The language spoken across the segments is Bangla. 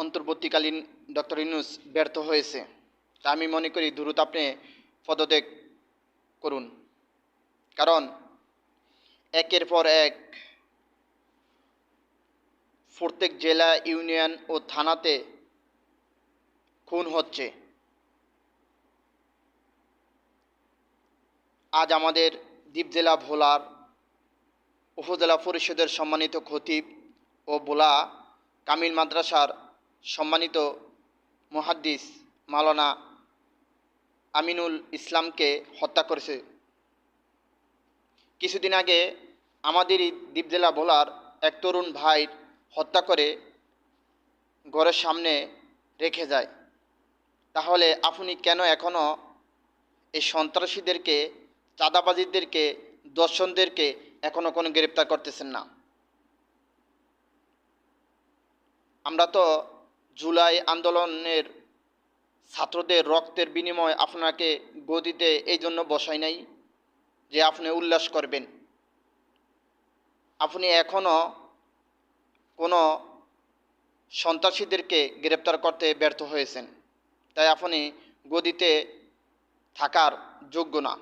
অন্তর্বর্তীকালীন ডক্টর ইউনুস ব্যর্থ হয়েছে। তা আমি মনে করি দ্রুত আপনি পদত্যাগ করুন। কারণ একের পর এক প্রত্যেক জেলা, ইউনিয়ন ও থানাতে খুন হচ্ছে। আজ আমাদের দ্বীপ জেলা ভোলার উপজেলা পরিষদের সম্মানিত খতিব ও ভোলা কামিল মাদ্রাসার সম্মানিত মুহাদ্দিস মাওলানা আমিনুল ইসলামকে হত্যা করেছে। কিছুদিন আগে আমাদেরই দ্বীপ জেলা ভোলার এক তরুণ ভাই হত্যা করে ঘরের সামনে রেখে যায়। তাহলে আপনি কেন এখনও এই সন্ত্রাসীদেরকে, চাঁদাবাজিদেরকে, দর্শনদেরকে এখনও কোনো গ্রেপ্তার করতেছেন না? আমরা তো জুলাই আন্দোলনের ছাত্রদের রক্তের বিনিময় আপনাকে গদিতে এই জন্য বসাই নাই যে আপনি উল্লাস করবেন। আপনি এখনও কোনো সন্ত্রাসীদেরকে গ্রেপ্তার করতে ব্যর্থ হয়েছেন। তাই আপনি গদিতে থাকার যোগ্য না।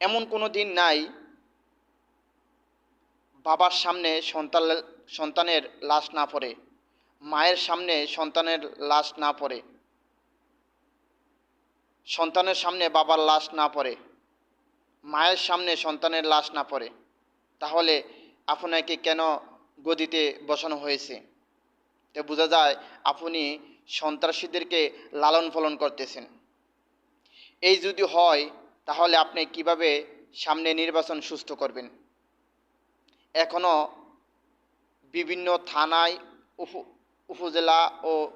এমন কোনো দিন নাই বাবার সামনে সন্তান সন্তানের লাশ না পড়ে। মায়ের সামনে সন্তানের লাশ না পড়ে। সন্তানের সামনে বাবার লাশ না পড়ে। মায়ের সামনে সন্তানের লাশ না পড়ে। তাহলে আপনাকে কেন গদিতে বসানো হয়েছে? তো বোঝা যায় আপনি সন্ত্রাসীদেরকে লালন পালন করতেছেন। এই যদি হয়, তাহলে আপনি কীভাবে সামনে নির্বাচন সুস্থ করবেন? এখনও বিভিন্ন থানায় উপ, উপজেলা ও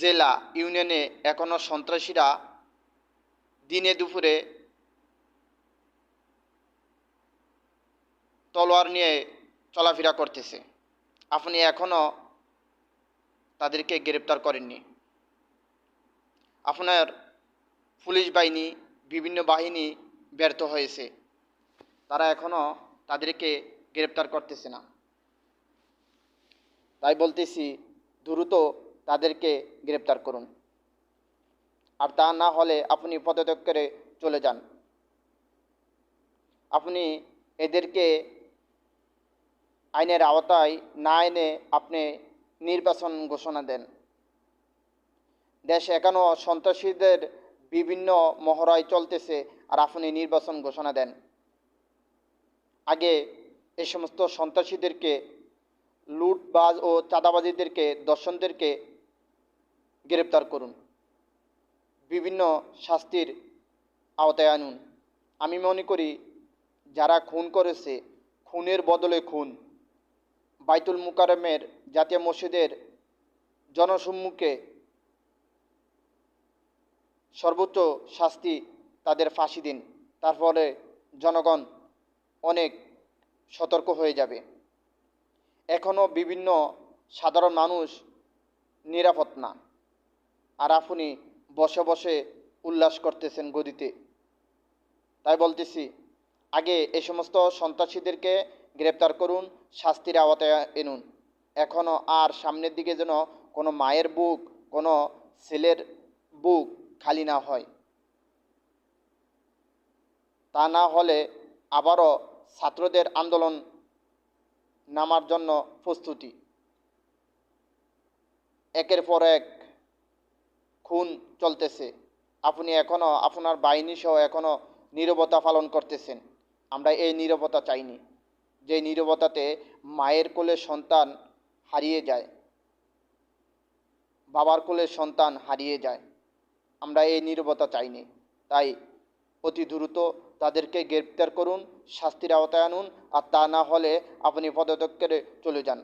জেলা ইউনিয়নে এখনও সন্ত্রাসীরা দিনে দুপুরে তলোয়ার নিয়ে চলাফেরা করতেছে। আপনি এখনও তাদেরকে গ্রেপ্তার করেননি। আপনার পুলিশ বাহিনী, বিভিন্ন বাহিনী ব্যর্থ হয়েছে। তারা এখনও তাদেরকে গ্রেপ্তার করতেছে না। তাই বলতেছি, দ্রুত তাদেরকে গ্রেপ্তার করুন। আর তা না হলে আপনি পদত্যাগ করে চলে যান। আপনি এদেরকে আইনের আওতায় না এনে আপনি নির্বাচন ঘোষণা দেন। দেশে এখনও সন্ত্রাসীদের বিভিন্ন মহড়ায় চলতেছে আর আপনি নির্বাচন ঘোষণা দেন। আগে এই সমস্ত সন্ত্রাসীদেরকে লুটবাজ ও চাঁদাবাজিদেরকে, দর্শনদেরকে গ্রেপ্তার করুন। বিভিন্ন শাস্তির আওতায় আনুন। আমি মনে করি, যারা খুন করেছে, খুনের বদলে খুন। বাইতুল মুকারমের জাতীয় মসজিদের জনসম্মুখে সর্বোচ্চ শাস্তি তাদের ফাঁসি দিন। তারপরে জনগণ অনেক সতর্ক হয়ে যাবে। এখনও বিভিন্ন সাধারণ মানুষ নিরাপদ না। আর আপনি বসে বসে উল্লাস করতেছেন গদিতে। তাই বলতেছি, আগে এই সমস্ত সন্ত্রাসীদেরকে গ্রেপ্তার করুন, শাস্তির আওতায় এনুন এখনও আর সামনের দিকে যেন কোনো মায়ের বুক, কোনো ছেলের বুক খালি না হয়। তা না হলে আবারও ছাত্রদের আন্দোলন নামার জন্য প্রস্তুতি। একের পর এক খুন চলতেছে। আপনি এখনও আপনার বাহিনী সহ এখনও নীরবতা পালন করতেছেন। আমরা এই নীরবতা চাইনি। যে নীরবতাতে মায়ের কোলে সন্তান হারিয়ে যায়, বাবার কোলে সন্তান হারিয়ে যায়, আমরা এই নীরবতা চাইনি। তাই অতি দ্রুত তাদেরকে গ্রেপ্তার করুন, শাস্তির আওতায় আনুন, আর তা না হলে আপনি পদত্যাগ করে চলে যান।